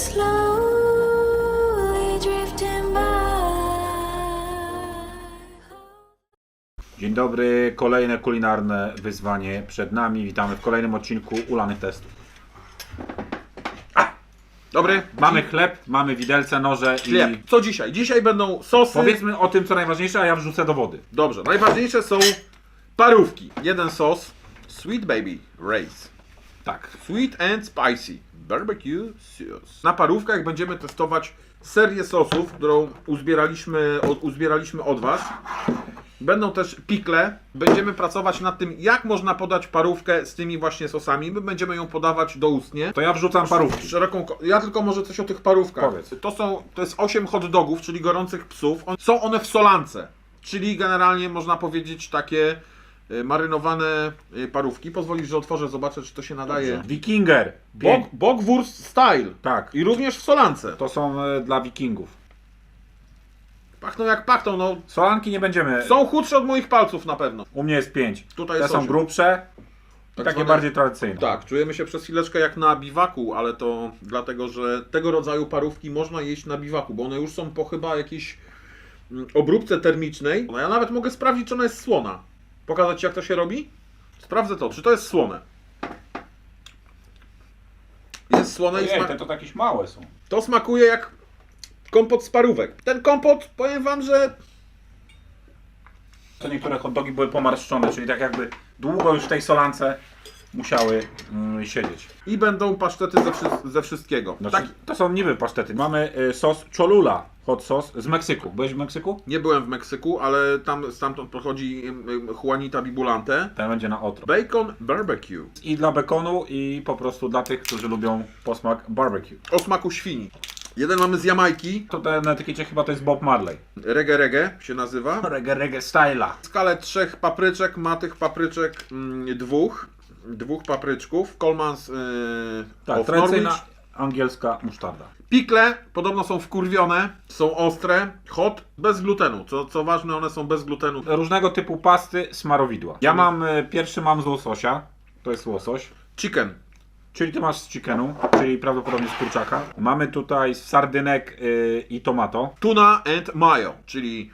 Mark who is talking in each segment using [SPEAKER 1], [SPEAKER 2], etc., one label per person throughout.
[SPEAKER 1] slowly drifting by.
[SPEAKER 2] Dzień dobry, kolejne kulinarne wyzwanie przed nami. Witamy w kolejnym odcinku Ulanych Testów.
[SPEAKER 3] Dobry,
[SPEAKER 2] Mamy chleb, mamy widelce, noże
[SPEAKER 3] chleb.
[SPEAKER 2] i
[SPEAKER 3] Co dzisiaj? Dzisiaj będą sosy.
[SPEAKER 2] powiedzmy o tym co najważniejsze, a ja wrzucę do wody.
[SPEAKER 3] Dobrze, najważniejsze są parówki. Jeden sos. Sweet Baby Race.
[SPEAKER 2] Tak.
[SPEAKER 3] Sweet and Spicy Barbecue Sauce. Na parówkach będziemy testować serię sosów, którą uzbieraliśmy od, uzbieraliśmy od Was. Będą też pikle. Będziemy pracować nad tym, jak można podać parówkę z tymi właśnie sosami. My będziemy ją podawać doustnie.
[SPEAKER 2] To ja wrzucam parówki.
[SPEAKER 3] Szeroką, ko- ja tylko może coś o tych parówkach.
[SPEAKER 2] Powiedz.
[SPEAKER 3] To są, to jest 8 hot dogów, czyli gorących psów. On, są one w solance, czyli generalnie można powiedzieć takie marynowane y, parówki. Pozwolisz, że otworzę, zobaczę, czy to się nadaje.
[SPEAKER 2] Wikinger.
[SPEAKER 3] Bog,
[SPEAKER 2] Pięk...
[SPEAKER 3] Bogwurst style.
[SPEAKER 2] Tak.
[SPEAKER 3] I również w solance.
[SPEAKER 2] To są e, dla wikingów.
[SPEAKER 3] Pachną jak pachną, no.
[SPEAKER 2] Solanki nie będziemy.
[SPEAKER 3] Są chudsze od moich palców na pewno.
[SPEAKER 2] U mnie jest pięć.
[SPEAKER 3] Tutaj
[SPEAKER 2] Te
[SPEAKER 3] jest
[SPEAKER 2] są
[SPEAKER 3] osiem.
[SPEAKER 2] grubsze i
[SPEAKER 3] Tak
[SPEAKER 2] takie
[SPEAKER 3] zwane-
[SPEAKER 2] bardziej tradycyjne.
[SPEAKER 3] Tak, czujemy się przez chwileczkę jak na biwaku, ale to dlatego, że tego rodzaju parówki można jeść na biwaku, bo one już są po chyba jakiejś mm, obróbce termicznej. No ja nawet mogę sprawdzić, czy ona jest słona. Pokazać Ci, jak to się robi? Sprawdzę to, czy to jest słone. Jest słone i
[SPEAKER 2] Ojej,
[SPEAKER 3] sma-
[SPEAKER 2] te to jakieś małe są.
[SPEAKER 3] to smakuje jak kompot z parówek. Ten kompot, powiem Wam, że
[SPEAKER 2] To niektóre hot dogi były pomarszczone, czyli tak jakby długo już w tej solance musiały mm, siedzieć.
[SPEAKER 3] i będą pasztety ze, wszy- ze wszystkiego.
[SPEAKER 2] Znaczy,
[SPEAKER 3] Tak,
[SPEAKER 2] To są niby pasztety. Mamy y, sos Cholula, hot sos z Meksyku. Byłeś w Meksyku?
[SPEAKER 3] nie byłem w Meksyku, ale tam stamtąd pochodzi ym, ym, Juanita Bibulante.
[SPEAKER 2] Ten będzie na otro.
[SPEAKER 3] Bacon barbecue.
[SPEAKER 2] I dla bekonu i po prostu dla tych, którzy lubią posmak barbecue.
[SPEAKER 3] O smaku świni. Jeden mamy z Jamajki.
[SPEAKER 2] To ten na etykiecie chyba to jest Bob Marley.
[SPEAKER 3] Reggae Reggae się nazywa.
[SPEAKER 2] Reggae reggae styla.
[SPEAKER 3] Skalę trzech papryczek ma tych papryczek mm, dwóch. Dwóch papryczków. Colmans yy,
[SPEAKER 2] Tak,
[SPEAKER 3] of Norwich.
[SPEAKER 2] angielska musztarda.
[SPEAKER 3] Pikle podobno są wkurwione, są ostre, hot, bez glutenu. Co, co ważne, one są bez glutenu.
[SPEAKER 2] Różnego typu pasty, smarowidła. Ja mam, y, pierwszy mam z łososia. To jest łosoś.
[SPEAKER 3] Chicken.
[SPEAKER 2] Czyli ty masz z chickenu, czyli prawdopodobnie z kurczaka. Mamy tutaj z sardynek y, i tomato.
[SPEAKER 3] Tuna and mayo, czyli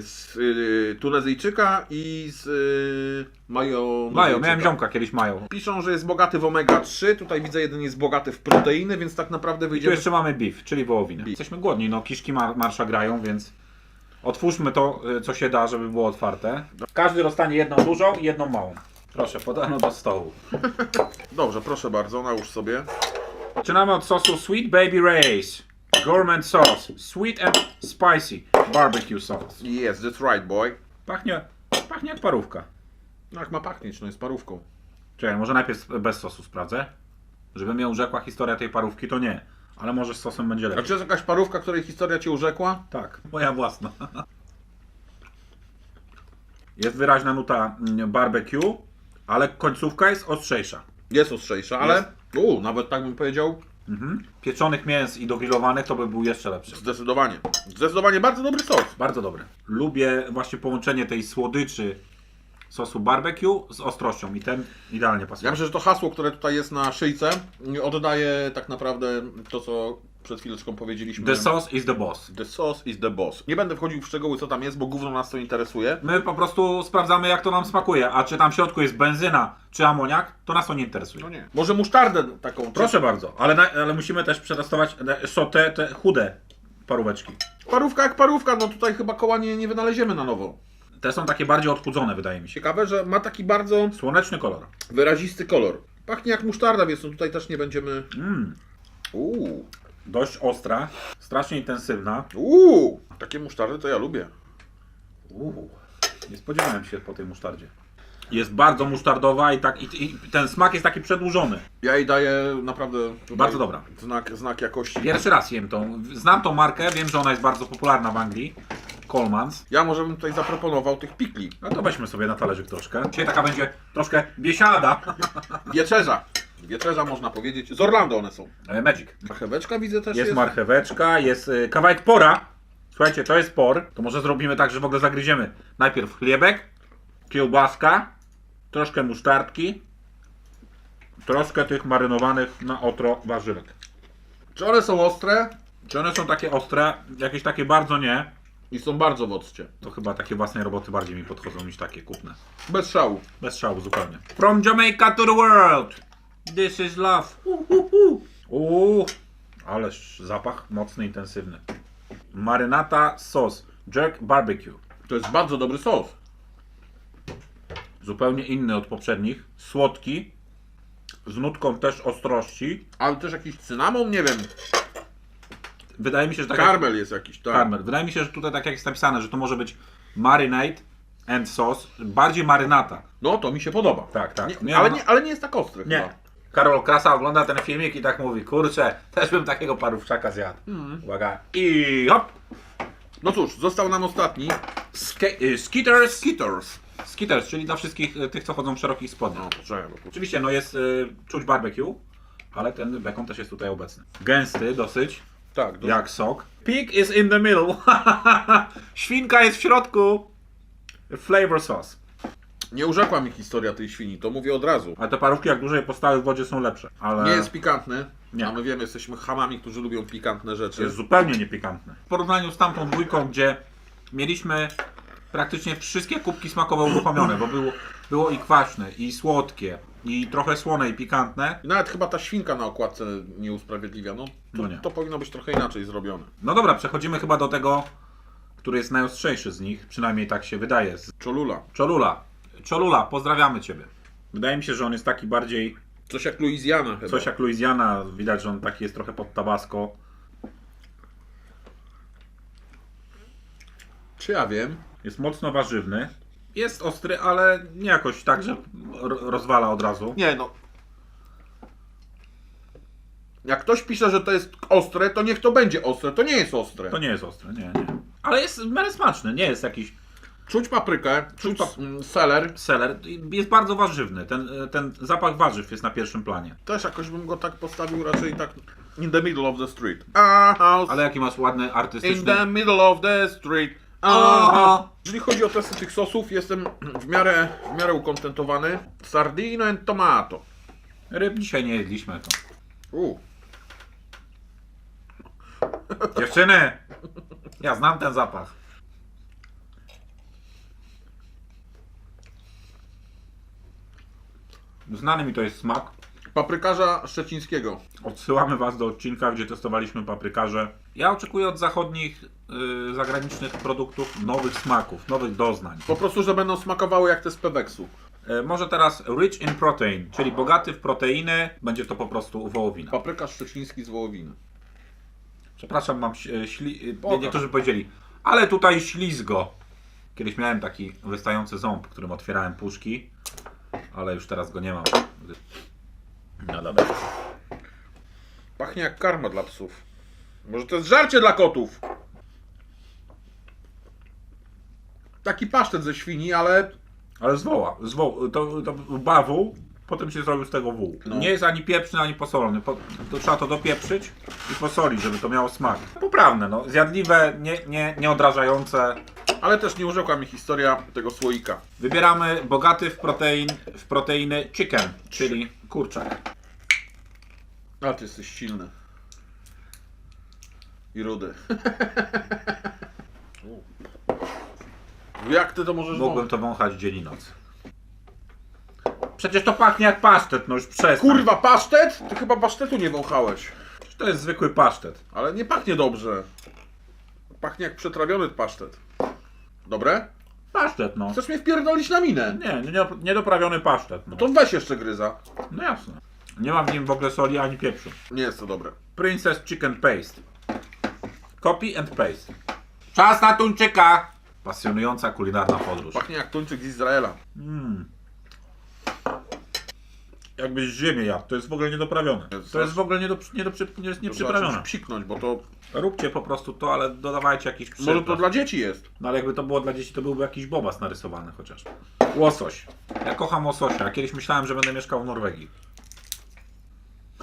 [SPEAKER 3] z yy, tunezyjczyka i z yy, mayo.
[SPEAKER 2] Majo, miałem ziomka kiedyś mają.
[SPEAKER 3] Piszą, że jest bogaty w omega-3. Tutaj widzę, jeden jest bogaty w proteiny, więc tak naprawdę
[SPEAKER 2] I tu jeszcze mamy beef, czyli wołowinę.
[SPEAKER 3] Beef.
[SPEAKER 2] Jesteśmy głodni, no kiszki mar marsza grają, więc otwórzmy to, y, co się da, żeby było otwarte. Każdy dostanie jedną dużą i jedną małą. Proszę, podano do stołu.
[SPEAKER 3] Dobrze, proszę bardzo, nałóż sobie.
[SPEAKER 2] Zaczynamy od sosu Sweet Baby Ray's. Gourmet sauce. Sweet and spicy barbecue sauce.
[SPEAKER 3] Yes, that's right, boy.
[SPEAKER 2] Pachnie, pachnie jak parówka.
[SPEAKER 3] No jak ma pachnieć, no jest parówką.
[SPEAKER 2] Czekaj, może najpierw bez sosu sprawdzę. Żeby mnie urzekła historia tej parówki, to nie. Ale może z sosem będzie
[SPEAKER 3] A
[SPEAKER 2] lepiej.
[SPEAKER 3] czy jest jakaś parówka, której historia cię urzekła?
[SPEAKER 2] Tak, moja własna. Jest wyraźna nuta mm, barbecue, ale końcówka jest ostrzejsza.
[SPEAKER 3] Jest ostrzejsza, ale... U, nawet tak bym powiedział,
[SPEAKER 2] Mhm. Pieczonych mięs i dogrillowanych to by był jeszcze lepszy.
[SPEAKER 3] zdecydowanie. Zdecydowanie bardzo dobry sos.
[SPEAKER 2] Bardzo dobry. Lubię właśnie połączenie tej słodyczy sosu barbecue z ostrością i ten idealnie
[SPEAKER 3] Ja
[SPEAKER 2] pasuje.
[SPEAKER 3] myślę, że to hasło, które tutaj jest na szyjce, oddaje tak naprawdę to, co przed chwileczką powiedzieliśmy.
[SPEAKER 2] The sauce is the boss.
[SPEAKER 3] The sauce is the boss. Nie będę wchodził w szczegóły, co tam jest, bo gówno nas to interesuje.
[SPEAKER 2] My po prostu sprawdzamy jak to nam smakuje, a czy tam w środku jest benzyna czy amoniak, to nas to nie interesuje.
[SPEAKER 3] No nie. Może musztardę taką.
[SPEAKER 2] Proszę bardzo, ale, na, ale musimy też przetestować te, te chude paróweczki.
[SPEAKER 3] Parówka jak parówka, no tutaj chyba koła nie, nie wynaleziemy na nowo.
[SPEAKER 2] Te są takie bardziej odchudzone, wydaje mi się.
[SPEAKER 3] Ciekawe, że ma taki bardzo
[SPEAKER 2] Słoneczny kolor.
[SPEAKER 3] wyrazisty kolor. Pachnie jak musztarda, więc no tutaj też nie będziemy...
[SPEAKER 2] Mm,
[SPEAKER 3] Uuu,
[SPEAKER 2] dość ostra, strasznie intensywna.
[SPEAKER 3] uuu, takie musztardy to ja lubię.
[SPEAKER 2] Uuu, nie spodziewałem się po tej musztardzie. Jest bardzo musztardowa i, tak, i, i ten smak jest taki przedłużony.
[SPEAKER 3] Ja jej daję naprawdę tutaj
[SPEAKER 2] Bardzo dobra.
[SPEAKER 3] Znak, znak jakości.
[SPEAKER 2] Pierwszy raz jem tą. Znam tą markę, wiem, że ona jest bardzo popularna w Anglii. Coleman's.
[SPEAKER 3] Ja może bym tutaj zaproponował tych pikli.
[SPEAKER 2] No to weźmy sobie na talerzyk troszkę. Dzisiaj taka będzie troszkę biesiada.
[SPEAKER 3] Wieczerza. Wieczerza można powiedzieć. Z Orlando one są.
[SPEAKER 2] E, Magic.
[SPEAKER 3] Marcheweczka widzę też
[SPEAKER 2] Jest
[SPEAKER 3] jest.
[SPEAKER 2] marcheweczka, jest y, kawałek pora. Słuchajcie, to jest por. To może zrobimy tak, że w ogóle zagryziemy. Najpierw chlebek, kiełbaska, troszkę musztardki, troszkę tych marynowanych na otro warzywek.
[SPEAKER 3] Czy one są ostre?
[SPEAKER 2] Czy one są takie ostre? Jakieś takie bardzo nie.
[SPEAKER 3] I są bardzo w occie.
[SPEAKER 2] To chyba takie własnej roboty bardziej mi podchodzą niż takie kupne.
[SPEAKER 3] Bez szału.
[SPEAKER 2] Bez szału zupełnie. From Jamaica to the world. This is love. Uuu, ależ zapach mocny, intensywny. Marynata sos. Jerk barbecue.
[SPEAKER 3] To jest bardzo dobry sos.
[SPEAKER 2] Zupełnie inny od poprzednich. Słodki. Z nutką też ostrości.
[SPEAKER 3] Ale też jakiś cynamon, nie wiem.
[SPEAKER 2] Wydaje mi się, że tak jak-
[SPEAKER 3] Karmel jest jakiś, tak.
[SPEAKER 2] Karmel. Wydaje mi się, że tutaj tak jak jest napisane, że to może być marinade and sauce. Bardziej marynata.
[SPEAKER 3] No to mi się podoba.
[SPEAKER 2] Tak, tak.
[SPEAKER 3] Nie,
[SPEAKER 2] Nie,
[SPEAKER 3] ale,
[SPEAKER 2] no.
[SPEAKER 3] nie, ale nie jest tak ostry
[SPEAKER 2] Nie.
[SPEAKER 3] chyba.
[SPEAKER 2] Karol Krasa ogląda ten filmik i tak mówi, kurczę, też bym takiego parówczaka zjadł. Uwaga. I hop!
[SPEAKER 3] No cóż, został nam ostatni.
[SPEAKER 2] Ske- y, skitters.
[SPEAKER 3] Skitters.
[SPEAKER 2] Skitters, czyli dla wszystkich y, tych, co chodzą w szerokich spodniach.
[SPEAKER 3] No,
[SPEAKER 2] Oczywiście, no jest y, czuć barbecue, ale ten bekon też jest tutaj obecny. Gęsty dosyć,
[SPEAKER 3] Tak, do...
[SPEAKER 2] jak sok. Pig is in the middle. Świnka jest w środku. Flavor sauce.
[SPEAKER 3] Nie urzekła mi historia tej świni, to mówię od razu.
[SPEAKER 2] A te parówki jak dłużej postały w wodzie są lepsze. Ale
[SPEAKER 3] Nie jest pikantny.
[SPEAKER 2] Nie.
[SPEAKER 3] A my wiemy, jesteśmy hamami, którzy lubią pikantne rzeczy.
[SPEAKER 2] jest zupełnie niepikantne. W porównaniu z tamtą dwójką, gdzie mieliśmy praktycznie wszystkie kubki smakowe uruchomione, bo było, było i kwaśne, i słodkie, i trochę słone, i pikantne.
[SPEAKER 3] I nawet chyba ta świnka na okładce nie usprawiedliwia. No to,
[SPEAKER 2] No nie.
[SPEAKER 3] to powinno być trochę inaczej zrobione.
[SPEAKER 2] No dobra, przechodzimy chyba do tego, który jest najostrzejszy z nich, przynajmniej tak się wydaje. z
[SPEAKER 3] Cholula.
[SPEAKER 2] Cholula. Cholula, pozdrawiamy Ciebie. Wydaje mi się, że on jest taki bardziej,
[SPEAKER 3] Coś jak Louisiana chyba.
[SPEAKER 2] coś jak Louisiana, widać, że on taki jest trochę pod tabasco.
[SPEAKER 3] Czy ja wiem?
[SPEAKER 2] Jest mocno warzywny. Jest ostry, ale nie jakoś tak, że ro- rozwala od razu.
[SPEAKER 3] Nie no. Jak ktoś pisze, że to jest ostre, to niech to będzie ostre. To nie jest ostre.
[SPEAKER 2] To nie jest ostre, nie, nie. Ale jest w miarę smaczny, nie jest jakiś
[SPEAKER 3] Czuć paprykę, czuć
[SPEAKER 2] Czuć-
[SPEAKER 3] mm, seler.
[SPEAKER 2] seler. Jest bardzo warzywny. Ten, ten zapach warzyw jest na pierwszym planie.
[SPEAKER 3] Też jakoś bym go tak postawił raczej tak in the middle of the street. A house
[SPEAKER 2] Ale jaki masz ładny
[SPEAKER 3] in
[SPEAKER 2] artystyczny...
[SPEAKER 3] the middle of the street.
[SPEAKER 2] Aha.
[SPEAKER 3] Aha. Jeżeli chodzi o testy tych sosów, jestem w miarę, w miarę ukontentowany. Sardino and tomato.
[SPEAKER 2] Ryb dzisiaj nie jedliśmy to.
[SPEAKER 3] U.
[SPEAKER 2] Dziewczyny! Ja znam ten zapach. Znany mi to jest smak.
[SPEAKER 3] Paprykarza szczecińskiego.
[SPEAKER 2] Odsyłamy Was do odcinka, gdzie testowaliśmy paprykarze. Ja oczekuję od zachodnich, y, zagranicznych produktów nowych smaków, nowych doznań.
[SPEAKER 3] Po prostu, że będą smakowały jak te z Peweksu.
[SPEAKER 2] Y, może teraz rich in protein, czyli bogaty w proteiny, będzie to po prostu wołowina.
[SPEAKER 3] Paprykarz szczeciński z wołowiny.
[SPEAKER 2] Przepraszam, mam ś- śli... y,
[SPEAKER 3] Pokaż.
[SPEAKER 2] niektórzy powiedzieli, ale tutaj ślizgo. Kiedyś miałem taki wystający ząb, którym otwierałem puszki, ale już teraz go nie mam. No dobra.
[SPEAKER 3] Pachnie jak karma dla psów. Może to jest żarcie dla kotów? Taki pasztet ze świni, ale
[SPEAKER 2] Ale z woła, z woł, to, to bawół, potem się zrobił z tego wół.
[SPEAKER 3] No.
[SPEAKER 2] Nie jest ani pieprzny, ani posolony. Po, to trzeba to dopieprzyć i posolić, żeby to miało smak. Poprawne, no. Zjadliwe, nie, nie, nie odrażające.
[SPEAKER 3] Ale też nie urzekła mi historia tego słoika.
[SPEAKER 2] Wybieramy bogaty w, protein, w proteiny chicken, czyli kurczak.
[SPEAKER 3] A ty jesteś silny. I rudy. jak ty to możesz
[SPEAKER 2] Mógłbym
[SPEAKER 3] wąchać?
[SPEAKER 2] to wąchać dzień i noc. Przecież to pachnie jak pasztet, no już przestań.
[SPEAKER 3] Kurwa, pasztet? Ty chyba pasztetu nie wąchałeś.
[SPEAKER 2] To jest zwykły pasztet.
[SPEAKER 3] Ale nie pachnie dobrze. Pachnie jak przetrawiony pasztet. Dobre?
[SPEAKER 2] Pasztet, no.
[SPEAKER 3] Chcesz mnie wpierdolić na minę?
[SPEAKER 2] Nie, nie, niedoprawiony pasztet. No.
[SPEAKER 3] To weź jeszcze gryza.
[SPEAKER 2] no jasne. Nie ma w nim w ogóle soli ani pieprzu.
[SPEAKER 3] Nie jest to dobre.
[SPEAKER 2] Princess Chicken Paste. Copy and paste. Czas na tuńczyka! Pasjonująca kulinarna podróż.
[SPEAKER 3] Pachnie jak tuńczyk z Izraela.
[SPEAKER 2] Jakbyś ziemię jadł, to jest w ogóle niedoprawione. To jest w ogóle nie, do, nie, do, nie jest nieprzyprawione.
[SPEAKER 3] psiknąć, bo to
[SPEAKER 2] Róbcie po prostu to, ale dodawajcie jakiś
[SPEAKER 3] może to
[SPEAKER 2] przypraw.
[SPEAKER 3] dla dzieci jest.
[SPEAKER 2] No ale jakby to było dla dzieci, to byłby jakiś bobas narysowany chociaż. Łosoś. Ja kocham łososia. Kiedyś myślałem, że będę mieszkał w Norwegii.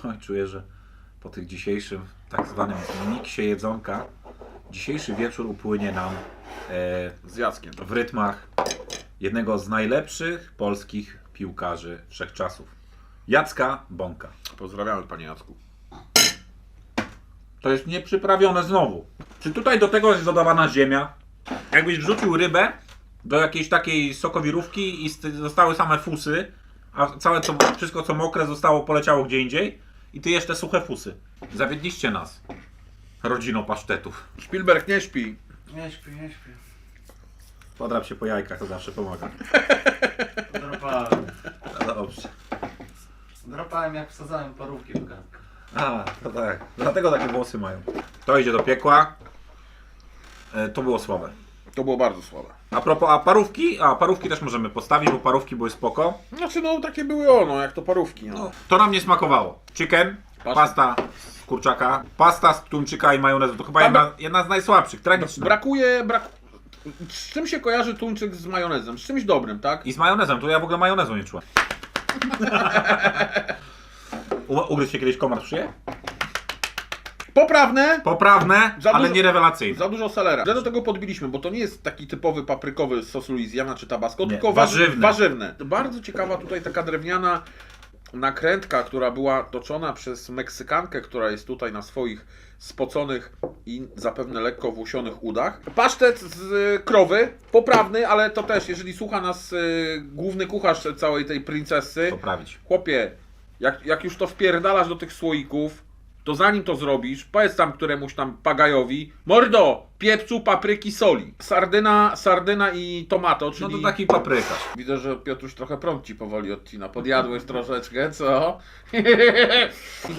[SPEAKER 2] Oj, czuję, że po tych dzisiejszym tak zwanym miksie jedzonka, dzisiejszy wieczór upłynie nam e,
[SPEAKER 3] Z Jackiem.
[SPEAKER 2] w rytmach jednego z najlepszych polskich piłkarzy wszechczasów. Jacka Bąka.
[SPEAKER 3] Pozdrawiamy panie Jacku.
[SPEAKER 2] To jest nieprzyprawione znowu. Czy tutaj do tego jest dodawana ziemia? Jakbyś wrzucił rybę do jakiejś takiej sokowirówki i st- zostały same fusy, a całe co, wszystko co mokre zostało poleciało gdzie indziej i ty jeszcze suche fusy. Zawiedliście nas. Rodzino pasztetów.
[SPEAKER 3] Spielberg nie śpi.
[SPEAKER 4] Nie śpi, nie śpi.
[SPEAKER 2] Podrap się po jajkach, to zawsze pomaga.
[SPEAKER 4] Dropałem.
[SPEAKER 2] No dobrze.
[SPEAKER 4] Dropałem jak wsadzałem parówki do garnka.
[SPEAKER 2] A, to tak. Dlatego takie włosy mają. To idzie do piekła. E, to było słabe.
[SPEAKER 3] To było bardzo słabe.
[SPEAKER 2] A propos, a parówki? A parówki też możemy postawić, bo parówki były spoko.
[SPEAKER 3] Znaczy no takie były ono, jak to parówki. No.
[SPEAKER 2] No, to nam nie smakowało. Chicken,
[SPEAKER 3] Pasta.
[SPEAKER 2] pasta z kurczaka, pasta z tuńczyka i majonezu. To chyba
[SPEAKER 3] Tam
[SPEAKER 2] jedna, jedna z najsłabszych, tragiczna.
[SPEAKER 3] Brakuje, brak... Z czym się kojarzy tuńczyk z majonezem? Z czymś dobrym, tak?
[SPEAKER 2] I z majonezem, to ja w ogóle majonezu nie czułem. U- Ugryzł się kiedyś komar w szyję?
[SPEAKER 3] Poprawne,
[SPEAKER 2] Poprawne,
[SPEAKER 3] Za
[SPEAKER 2] ale
[SPEAKER 3] dużo-
[SPEAKER 2] nie rewelacyjne.
[SPEAKER 3] Za dużo selera. Że do tego podbiliśmy, bo to nie jest taki typowy paprykowy sos Louisiana czy Tabasco,
[SPEAKER 2] Nie,
[SPEAKER 3] tylko
[SPEAKER 2] warzywny.
[SPEAKER 3] warzywne. warzywne. Bardzo ciekawa tutaj taka drewniana nakrętka, która była toczona przez Meksykankę, która jest tutaj na swoich spoconych i zapewne lekko włosionych udach. Pasztet z y, krowy, poprawny, ale to też, jeżeli słucha nas y, główny kucharz całej tej princesy,
[SPEAKER 2] Poprawić.
[SPEAKER 3] Chłopie, jak, jak już to wpierdalasz do tych słoików, to zanim to zrobisz, powiedz tam któremuś tam pagajowi, mordo, pieprzu, papryki, soli. Sardyna, sardyna i tomato, czyli...
[SPEAKER 2] No to taki paprykarz.
[SPEAKER 3] Widzę, że Piotruś trochę prąd ci powoli odcina. Podjadłeś troszeczkę, co?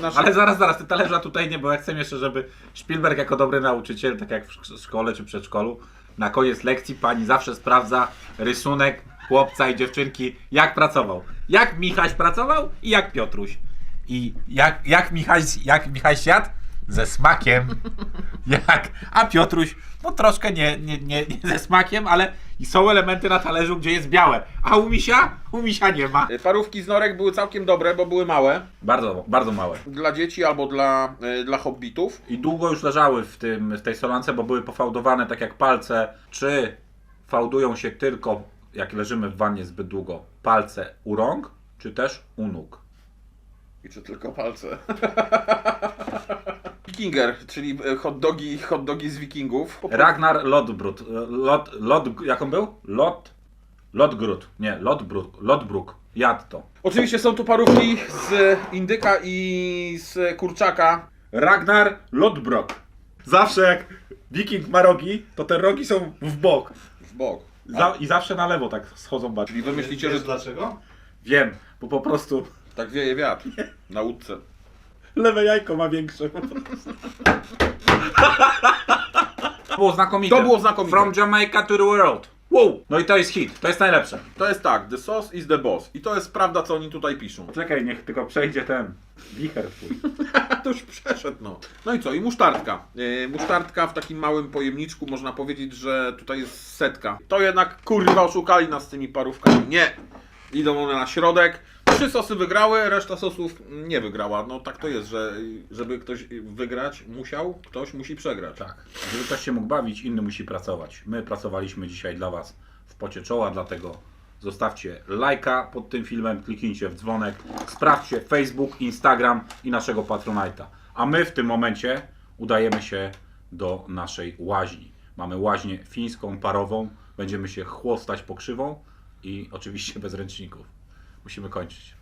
[SPEAKER 3] Nasze-
[SPEAKER 2] Ale zaraz, zaraz, ty talerza tutaj nie, bo ja chcę jeszcze, żeby Spielberg jako dobry nauczyciel, tak jak w szk- szkole czy przedszkolu, na koniec lekcji pani zawsze sprawdza rysunek chłopca i dziewczynki, jak pracował. Jak Michaś pracował i jak Piotruś. I jak, jak, Michaś, jak Michaś jadł? Ze smakiem. Jak, a Piotruś, no troszkę nie, nie, nie, nie ze smakiem, ale i są elementy na talerzu, gdzie jest białe. A u misia? U misia nie ma.
[SPEAKER 3] Parówki z norek były całkiem dobre, bo były małe.
[SPEAKER 2] Bardzo, bardzo małe.
[SPEAKER 3] Dla dzieci albo dla, y, dla hobbitów.
[SPEAKER 2] I długo już leżały w, tym, w tej solance, bo były pofałdowane tak jak palce. Czy fałdują się tylko, jak leżymy w wannie zbyt długo, palce u rąk, czy też u nóg?
[SPEAKER 3] I czy tylko palce? Wikinger, czyli e, hot dogi, hot dogi z wikingów. Po prostu-
[SPEAKER 2] Ragnar Lodbrut. Lot, lot, jak on był? Lot, Lodgrut. Nie, Lodbruk. Lodbruk. Jadł to.
[SPEAKER 3] Oczywiście są tu parówki z indyka i z kurczaka.
[SPEAKER 2] Ragnar Lodbrok. Zawsze jak wiking ma rogi, to te rogi są w bok.
[SPEAKER 3] W bok.
[SPEAKER 2] Za, I zawsze na lewo tak schodzą bardziej.
[SPEAKER 3] Czyli wy myślicie,
[SPEAKER 4] Wiesz
[SPEAKER 3] że
[SPEAKER 4] dlaczego?
[SPEAKER 2] Wiem, bo po prostu
[SPEAKER 3] tak wieje wiatr na łódce.
[SPEAKER 2] Lewe jajko ma większe. To było znakomite.
[SPEAKER 3] To było znakomite.
[SPEAKER 2] From Jamaica to the world. Wow. No i to jest hit. To jest najlepsze.
[SPEAKER 3] To jest tak, the sauce is the boss. I to jest prawda, co oni tutaj piszą.
[SPEAKER 2] Czekaj, niech tylko przejdzie ten wicher twój.
[SPEAKER 3] To już przeszedł, no. No i co? I musztardka. Yy, musztardka w takim małym pojemniczku, można powiedzieć, że tutaj jest setka. To jednak, kurwa, oszukali nas z tymi parówkami. Nie! Idą one na środek. Trzy sosy wygrały, reszta sosów nie wygrała. No tak to jest, że żeby ktoś wygrać musiał, ktoś musi przegrać.
[SPEAKER 2] Tak. Żeby ktoś się mógł bawić, inny musi pracować. My pracowaliśmy dzisiaj dla Was w pocie czoła, dlatego zostawcie lajka pod tym filmem, kliknijcie w dzwonek, sprawdźcie Facebook, Instagram i naszego Patronite'a. A my w tym momencie udajemy się do naszej łaźni. Mamy łaźnię fińską, parową, będziemy się chłostać pokrzywą i oczywiście bez ręczników. Musimy kończyć.